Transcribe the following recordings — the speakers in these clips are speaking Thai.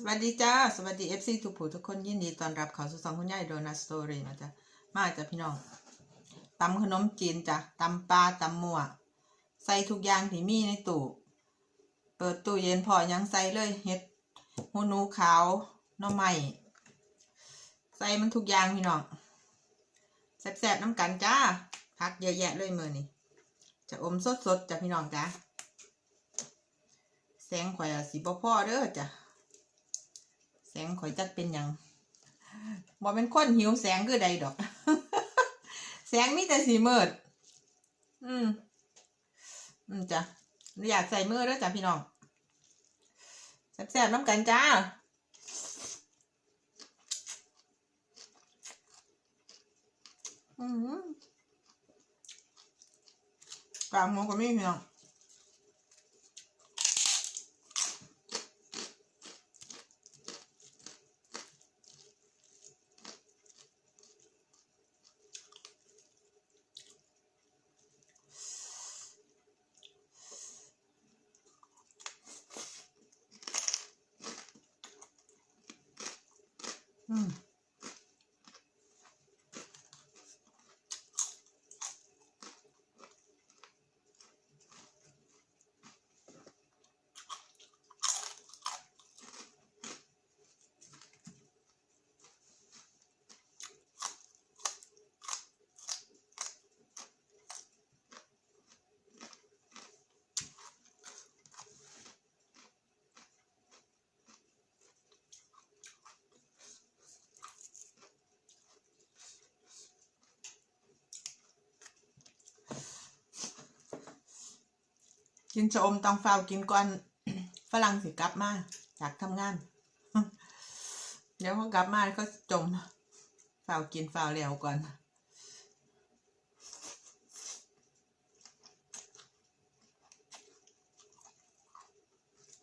สวัสดีจ้า สวัสดีเอฟซีทุกผู้ทุกคนยินดีต้อนรับเขาสู่สองคุณยายโดนัทสตอรี่นะจ๊ะ มาจ้ะพี่น้องตำขนมจีนจ้ะตำปลาตำมั่วใส่ทุกอย่างที่มีในตู้ เปิดตู้เย็นพอยังใส่เลยเห็ดหูหนูขาวน่อไม้ใส่มันทุกอย่างพี่น้องแซ่บๆน้ำกันจ้า พักเยอะแยะเลยมือนี่จะอมสดๆจ้ะพี่น้องจ้าแสงข่อยสีบ่พ่อเด้อจ้ะ งข่อยจักเป็นยังบ่เป็นคนหิวแสงคือใดดอก แสงมีแต่สีมืด อืม อืมจ้ะอยากใส่มือแล้วยจ้ะพี่น้องแซ่บๆน้ำกันจ้าอืมกลางหมูก็มีพี่น้อง กินชะอมต้องฟากินก่อนฝรั่งสิกลับมาจากทำงาน เดี๋ยวเขากลับมาก็จมฟากินฟาวแล้วก่อน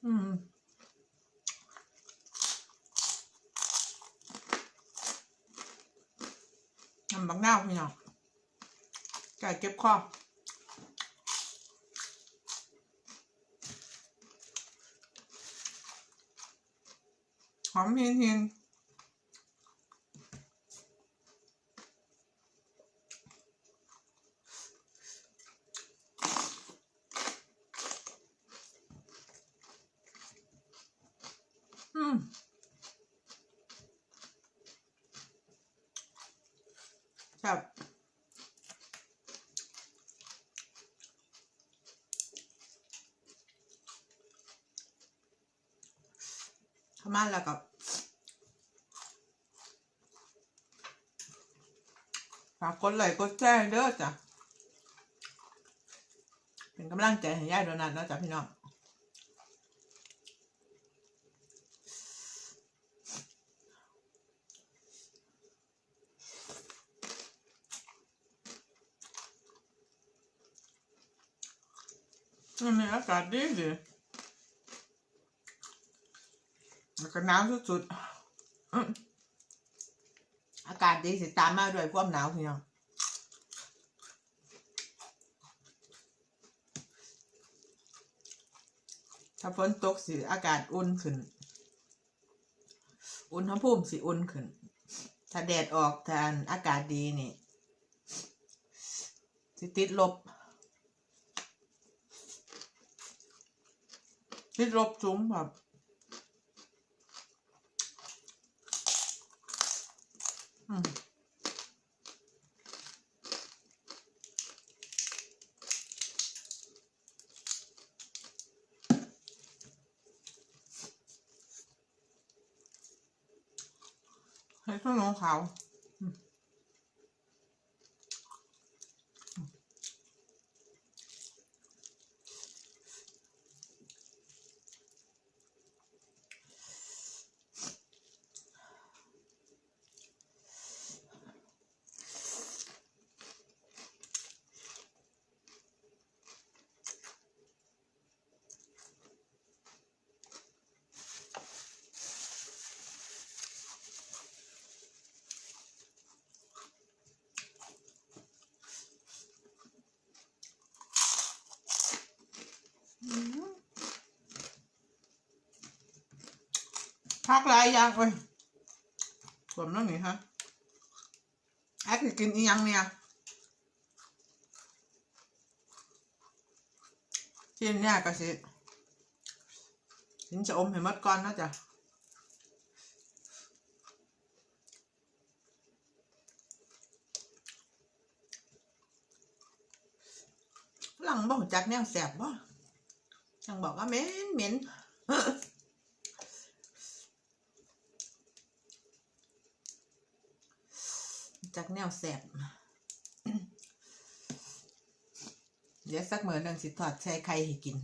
อืมทำบักหน้าพี่น้องไก่เก็บข้อ หอมเพียงเพียงอืมครับเข้ามาแล้วก็ฝากกดไลค์กดแชร์เด้อจ้ะ เป็นกำลังใจให้ยายโดนัทนะจ๊ะพี่น้องมันมีอากาศดีดี แล้วก็หนาวสุดๆ อากาศดีสิตามมาด้วยความหนาวเพี่น้องถ้าฝนตกสิอากาศอุ่นขึ้น อุณหภูมิสิอุ่นขึ้น ถ้าแดดออกทานอากาศดีนี่ สิติดลบ ติดลบสูงแบบ อืมให้ พักหลายอย่างเว้ยสวมน้องนี่ฮะแอคกินอียังเนี่ยกินเนี่ยก็สิถึงจะอมให้มดก่อนนาะจ้ะหลังบอกจักแนวแสบบ่ยังบอกว่าเหม็นเหม็น จากแนวแสบเดี๋ยวสักเมื้อหนึงสิทอดใส่ไข่ให้กิน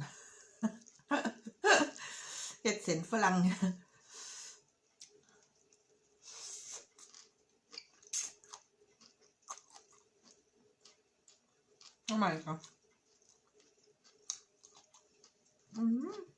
เฮ็ดเส้นฝรั่งทำไมครับอืม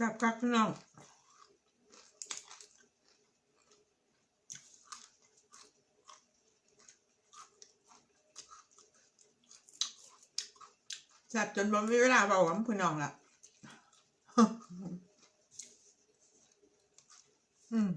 จับกักพี่น้องจับจนบ่มีเวลาเบาหวานพี่น้องละ อืม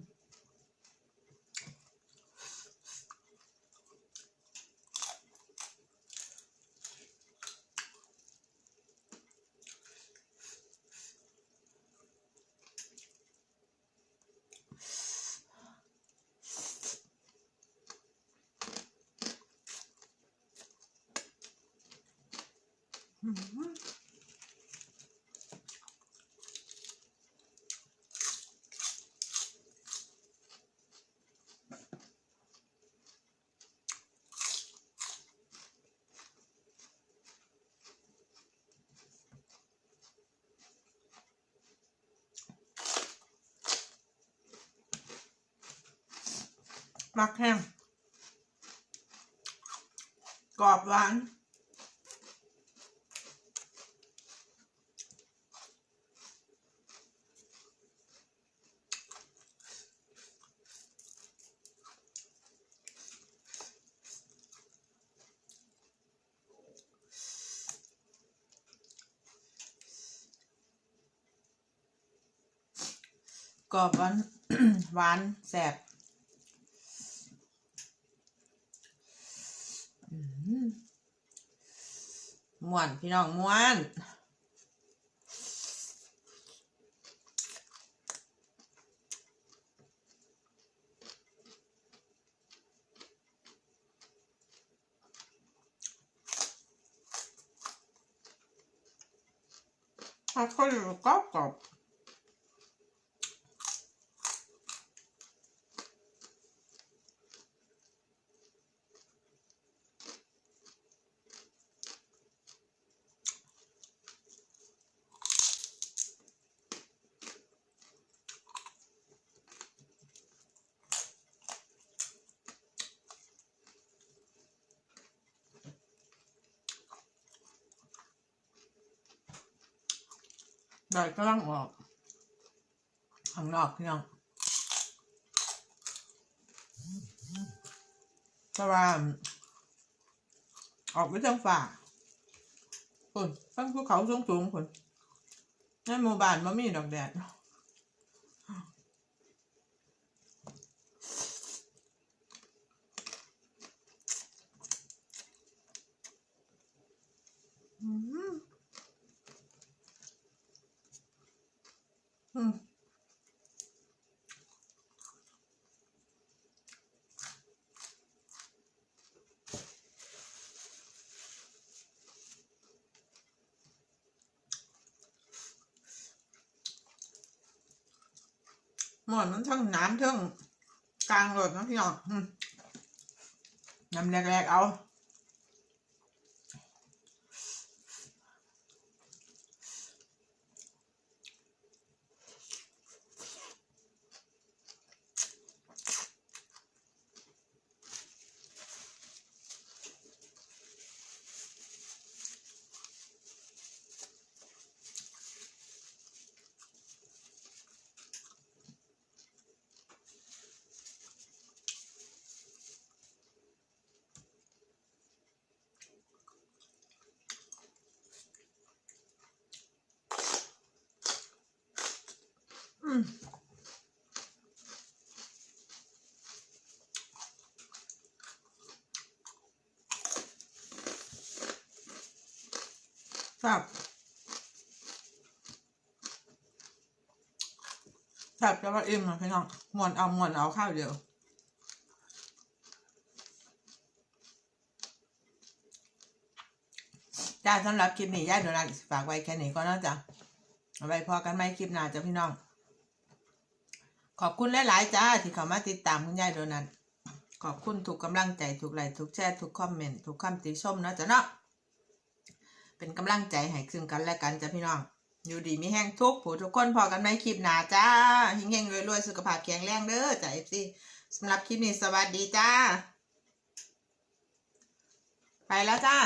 มักแห้งกรอบหวานกรอบหวานหวานแสบอื้อหือ ม่วนพี่น้องม่วนถ้าคนอยู่ก็กรอบ ได้กำลังออกข้างนอกพี่น้องแต่ว่าออกไปทางฝ่าคนตั้งภูเขาสูงๆคนในหมู่บ้านมันมีดอกแดดอื Ừ. Mồi มันทั้งน้ำทั้งกลางเลยนะพี่น้องน้ำแรกๆเอา ครับครับจะว่าอิ่มนะพี่น้องมวนเอามวนเอาข้าวเดียวจ้าสำหรับคลิปนี้ย่าโดนัทฝากไว้แค่นี้ก็น่าจะเอาไว้พอกันไหมคลิปหน้าจ้ะพี่น้อง ขอบคุณหลาย ๆ จ้า ที่เข้ามาติดตามคุณยายโดนัทขอบคุณทุกกำลังใจทุกไลค์ทุกแชร์ทุกคอมเมนต์ทุกคำติชมเนาะจ้ะเนาะ เป็นกำลังใจให้ซึ่งกันและกันจ้ะพี่น้อง อยู่ดีมีแห้งทุกผู้ทุกคนพอกันไหมคลิปหนาจ้าเฮงๆรวยๆสุขภาพแข็งแรงเด้อจ้ะเอฟซีสำหรับคลิปนี้สวัสดีจ้า ไปแล้วจ้า